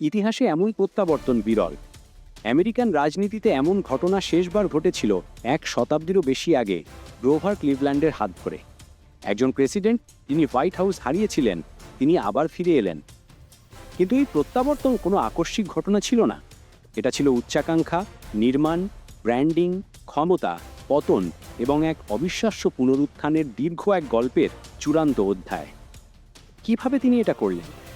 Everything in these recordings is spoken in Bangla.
ইতিহাসে এমন প্রত্যাবর্তন বিরল। আমেরিকান রাজনীতিতে এমন ঘটনা শেষবার ঘটেছিল এক শতাব্দীরও বেশি আগে গ্রোভার ক্লিভল্যান্ডের হাত ধরে। একজন প্রেসিডেন্ট যিনি হোয়াইট হাউস হারিয়েছিলেন, তিনি আবার ফিরে এলেন। কিন্তু এই প্রত্যাবর্তন কোনো আকস্মিক ঘটনা ছিল না। এটা ছিল উচ্চাকাঙ্ক্ষা, নির্মাণ, ব্র্যান্ডিং, ক্ষমতা, পতন এবং এক অবিশ্বাস্য পুনরুত্থানের দীর্ঘ এক গল্পের চূড়ান্ত অধ্যায়। কীভাবে তিনি এটা করলেন?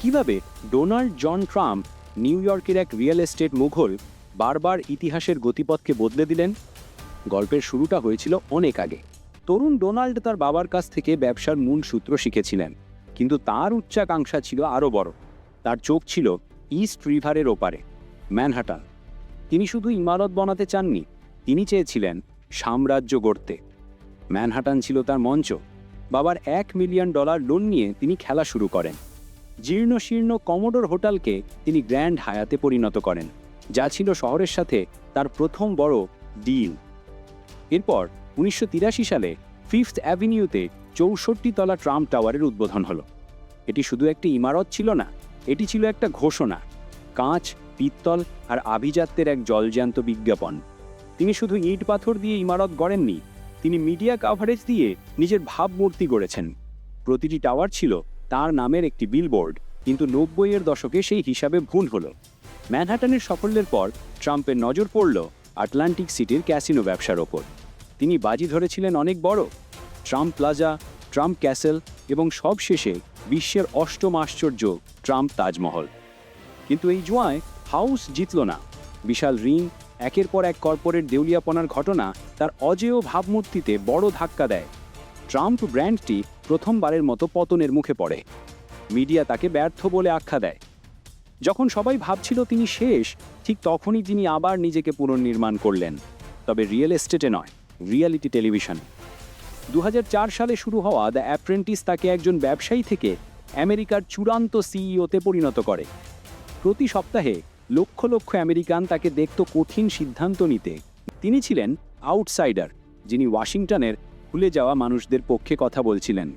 কীভাবে ডোনাল্ড জন ট্রাম্প নিউ ইয়র্কের এক রিয়েল এস্টেট মুঘল বারবার ইতিহাসের গতিপথকে বদলে দিলেন? গল্পের শুরুটা হয়েছিল অনেক আগে। তরুণ ডোনাল্ড তার বাবার কাছ থেকে ব্যবসার মূল সূত্র শিখেছিলেন, কিন্তু তার উচ্চাকাঙ্ক্ষা ছিল আরও বড়। তার চোখ ছিল ইস্ট রিভারের ওপারে, ম্যানহাটান। তিনি শুধু ইমারত বানাতে চাননি, তিনি চেয়েছিলেন সাম্রাজ্য গড়তে। ম্যানহাটান ছিল তার মঞ্চ। বাবার এক মিলিয়ন ডলার লোন নিয়ে তিনি খেলা শুরু করেন। জীর্ণ শীর্ণ কমোডোর হোটেলকে তিনি গ্র্যান্ড হায়াতে পরিণত করেন, যা ছিল শহরের সাথে তার প্রথম বড় ডিল। এরপর উনিশশো তিরাশি সালে ফিফথ অ্যাভিনিউতে চৌষট্টি তলা ট্রাম্প টাওয়ারের উদ্বোধন হলো। এটি শুধু একটি ইমারত ছিল না, এটি ছিল একটা ঘোষণা, কাঁচ, পিত্তল আর আভিজাত্যের এক জলজ্যান্ত বিজ্ঞাপন। তিনি শুধু ইট পাথর দিয়ে ইমারত গড়েননি, তিনি মিডিয়া কাভারেজ দিয়ে নিজের ভাবমূর্তি গড়েছেন। প্রতিটি টাওয়ার ছিল তার নামের একটি বিলবোর্ড কিন্তু নব্বইয়ের দশকে সেই হিসাবে ভুল হলো। ম্যানহাটানের সাফল্যের পর ট্রাম্পের নজর পড়ল আটলান্টিক সিটির ক্যাসিনো ব্যবসার ওপর। তিনি বাজি ধরেছিলেন অনেক বড়। ট্রাম্প প্লাজা, ট্রাম্প ক্যাসেল এবং সবশেষে বিশ্বের অষ্টম আশ্চর্য ট্রাম্প তাজমহল। কিন্তু এই জুয়ায় হাউস জিতল না। বিশাল ঋণ, একের পর এক কর্পোরেট দেউলিয়াপনার ঘটনা তার অজেয় ভাবমূর্তিতে বড় ধাক্কা দেয়। ট্রাম্প ব্র্যান্ডটি প্রথমবারের মতো পতনের মুখে পড়ে। মিডিয়া তাকে ব্যর্থ বলে আখ্যা দেয়। যখন সবাই ভাবছিল তিনি শেষ, ঠিক তখনই তিনি আবার নিজেকে পুনর্নির্মাণ করলেন। তবে রিয়েল এস্টেটে নয়, রিয়ালিটি টেলিভিশনে। দু হাজার চার সালে শুরু হওয়া দ্য অ্যাপ্রেন্টিস তাকে একজন ব্যবসায়ী থেকে আমেরিকার চূড়ান্ত সিইওতে পরিণত করে। প্রতি সপ্তাহে লক্ষ লক্ষ আমেরিকান তাকে দেখত কঠিন সিদ্ধান্ত নিতে। তিনি ছিলেন আউটসাইডার, যিনি ওয়াশিংটনের ভুলে যাওয়া মানুষদের পক্ষে কথা বলছিলেন।